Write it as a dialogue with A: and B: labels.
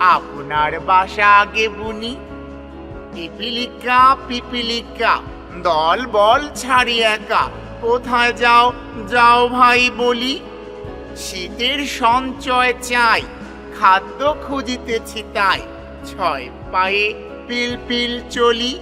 A: আপনার বাসা আগে বুনি। পিপিলিকা পিপিলিকা, দল বল ছাড়ি একা। কোথায় যাও যাও ভাই বলি। শীতের সঞ্চয় চাই, খাদ্য খুঁজিতেছি তাই। ছয় পায়ে পিল পিল চলি।